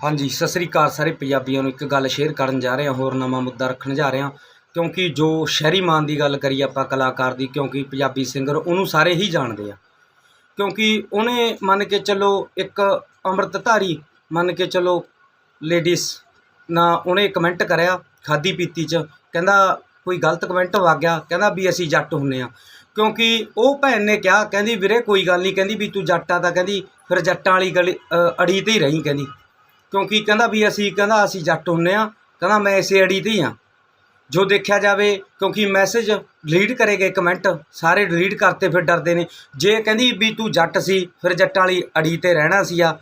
ਹਾਂਜੀ, ਸਤਿ ਸ੍ਰੀ ਅਕਾਲ ਸਾਰੇ ਪੰਜਾਬੀਆਂ ਨੂੰ। ਇੱਕ ਗੱਲ ਸ਼ੇਅਰ ਕਰਨ ਜਾ ਰਹੇ ਹਾਂ ਹੋਰ ਨਵਾਂ ਮੁੱਦਾ ਰੱਖਣ ਜਾ ਰਹੇ। ਹਾਂ ਕਿਉਂਕਿ ਜੋ ਸ਼ਹਿਰੀ ਮਾਨ ਦੀ ਗੱਲ ਕਰੀ ਆਪਾਂ ਕਲਾਕਾਰ ਦੀ, ਕਿਉਂਕਿ ਪੰਜਾਬੀ ਸਿੰਗਰ ਉਹਨੂੰ ਸਾਰੇ ਹੀ ਜਾਣਦੇ ਆ। ਕਿਉਂਕਿ ਉਹਨੇ ਮੰਨ ਕੇ ਚੱਲੋ ਇੱਕ ਅੰਮ੍ਰਿਤਧਾਰੀ, ਮੰਨ ਕੇ ਚੱਲੋ ਲੇਡੀਜ਼ ਨਾ ਉਹਨੇ ਕਮੈਂਟ ਕਰਿਆ ਖਾਦੀ ਪੀਤੀ ਚ। ਕਹਿੰਦਾ ਕੋਈ ਗਲਤ ਕਮੈਂਟ ਵਗ ਗਿਆ ਕਹਿੰਦਾ ਵੀ ਅਸੀਂ ਜੱਟ ਹੁੰਨੇ ਆ। ਕਿਉਂਕਿ ਉਹ ਭੈਣ ਨੇ ਕਿਹਾ, ਕਹਿੰਦੀ ਵੀਰੇ ਕੋਈ ਗੱਲ ਨਹੀਂ ਕਹਿੰਦੀ ਵੀ ਤੂੰ ਜੱਟ ਆ ਤਾਂ ਕਹਿੰਦੀ ਫਿਰ ਜੱਟਾਂ ਵਾਲੀ ਗਲੀ ਅੜੀ ਤੇ ਹੀ ਰਹੀ, ਕਹਿੰਦੀ। ਕਿਉਂਕਿ ਕਹਿੰਦਾ ਵੀ ਅਸੀਂ, ਕਹਿੰਦਾ ਅਸੀਂ ਜੱਟ ਹੁੰਨੇ ਆ। ਕਹਿੰਦਾ ਮੈਂ ਇਸੇ ਅੜੀ ਤੇ ਹੀ ਆ। ਜੋ ਦੇਖਿਆ ਜਾਵੇ, ਕਿਉਂਕਿ ਮੈਸੇਜ ਡਿਲੀਟ ਕਰੇ ਗਏ ਕਮੈਂਟ ਸਾਰੇ ਡਿਲੀਟ ਕਰਤੇ, ਫਿਰ ਡਰਦੇ ਨੇ। ਜੇ ਕਹਿੰਦੀ ਵੀ ਤੂੰ ਜੱਟ ਸੀ, ਫਿਰ ਜੱਟਾਂ ਵਾਲੀ ਅੜੀ ਤੇ ਰਹਿਣਾ ਸੀ ਆ।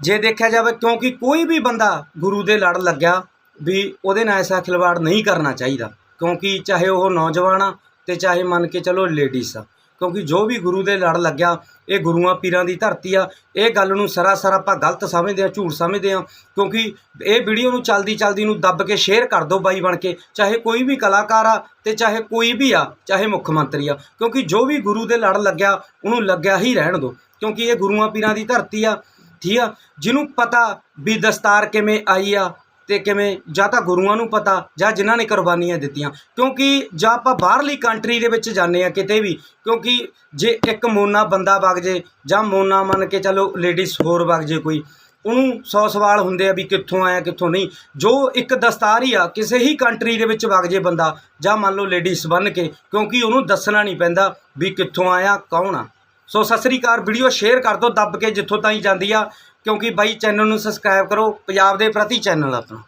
ਜੇ ਦੇਖਿਆ ਜਾਵੇ, ਕਿਉਂਕਿ ਕੋਈ ਵੀ ਬੰਦਾ ਗੁਰੂ ਦੇ ਲੜ ਲੱਗਿਆ, ਵੀ ਉਹਦੇ ਨਾਲ ਐਸਾ ਖਿਲਵਾੜ ਨਹੀਂ ਕਰਨਾ ਚਾਹੀਦਾ। ਕਿਉਂਕਿ ਚਾਹੇ ਉਹ ਨੌਜਵਾਨ ਆ ਤੇ ਚਾਹੇ ਮੰਨ ਕੇ ਚਲੋ ਲੇਡੀਜ਼ ਆ। ਕਿਉਂਕਿ ਜੋ ਵੀ ਗੁਰੂ ਦੇ ਲੜ ਲੱਗਿਆ, ਇਹ ਗੁਰੂਆਂ ਪੀਰਾਂ ਦੀ ਧਰਤੀ ਆ। ਇਹ ਗੱਲ ਨੂੰ ਸਰਾਸਰ ਆਪਾਂ ਗਲਤ ਸਮਝਦੇ ਆ, ਝੂਠ ਸਮਝਦੇ ਆ। ਕਿਉਂਕਿ ਇਹ ਵੀਡੀਓ ਨੂੰ ਚਲਦੀ ਚਲਦੀ ਨੂੰ ਦੱਬ ਕੇ ਸ਼ੇਅਰ ਕਰ ਦਿਓ ਬਾਈ ਬਣ ਕੇ, ਚਾਹੇ ਕੋਈ ਵੀ ਕਲਾਕਾਰ ਆ ਤੇ ਚਾਹੇ ਕੋਈ ਵੀ ਆ, ਚਾਹੇ ਮੁੱਖ ਮੰਤਰੀ ਆ। ਕਿਉਂਕਿ ਜੋ ਵੀ ਗੁਰੂ ਦੇ ਲੜ ਲੱਗਿਆ, ਉਹਨੂੰ ਲੱਗਿਆ ਹੀ ਰਹਿਣ ਦਿਓ। ਕਿਉਂਕਿ ਇਹ ਗੁਰੂਆਂ ਪੀਰਾਂ ਦੀ ਧਰਤੀ ਆ, ਠੀਕ ਆ? ਜਿਹਨੂੰ ਪਤਾ ਵੀ ਦਸਤਾਰ ਕਿਵੇਂ ਆਈ ਆ ਤੇ ਕਿਵੇਂ ਜਾਂ ਤਾਂ ਗੁਰੂਆਂ ਨੂੰ ਪਤਾ ਜਾਂ ਜਿਨ੍ਹਾਂ ਨੇ ਕੁਰਬਾਨੀਆਂ ਦਿੱਤੀਆਂ। ਕਿਉਂਕਿ ਜਾਂ ਆਪਾਂ ਬਾਹਰਲੀ ਕੰਟਰੀ ਦੇ ਵਿੱਚ ਜਾਂਦੇ ਆ ਕਿਤੇ ਵੀ, ਕਿਉਂਕਿ ਜੇ ਇੱਕ ਮੋਨਾ ਬੰਦਾ ਵਗ ਜੇ ਜਾਂ ਮੋਨਾ ਮੰਨ ਕੇ ਚੱਲੋ ਲੇਡੀਜ਼ ਹੋਰ ਵਗ ਜੇ ਕੋਈ, ਉਹਨੂੰ 100 ਸਵਾਲ ਹੁੰਦੇ ਆ ਵੀ ਕਿੱਥੋਂ ਆਇਆ, ਕਿੱਥੋਂ ਨਹੀਂ। ਜੋ ਇੱਕ ਦਸਤਾਰ ਹੀ ਆ, ਕਿਸੇ ਹੀ ਕੰਟਰੀ ਦੇ ਵਿੱਚ ਵਗ ਜੇ ਬੰਦਾ ਜਾਂ ਮੰਨ ਲਓ ਲੇਡੀਜ਼ ਬਣ ਕੇ, ਕਿਉਂਕਿ ਉਹਨੂੰ ਦੱਸਣਾ ਨਹੀਂ ਪੈਂਦਾ ਵੀ ਕਿੱਥੋਂ ਆਇਆ, ਕੌਣ ਆ। ਸੋ ਸਤਿ ਸ੍ਰੀ ਅਕਾਲ, ਵੀਡੀਓ ਸ਼ੇਅਰ ਕਰ ਦਿਓ, ਦੱਬ ਕੇ ਜਿੱਥੋਂ ਤਾਈਂ ਜਾਂਦੀ ਆ, ਕਿਉਂਕਿ ਬਾਈ ਚੈਨਲ ਨੂੰ ਸਬਸਕ੍ਰਾਈਬ ਕਰੋ, ਪੰਜਾਬ ਦੇ ਪ੍ਰਤੀ ਚੈਨਲ ਆਪਣਾ।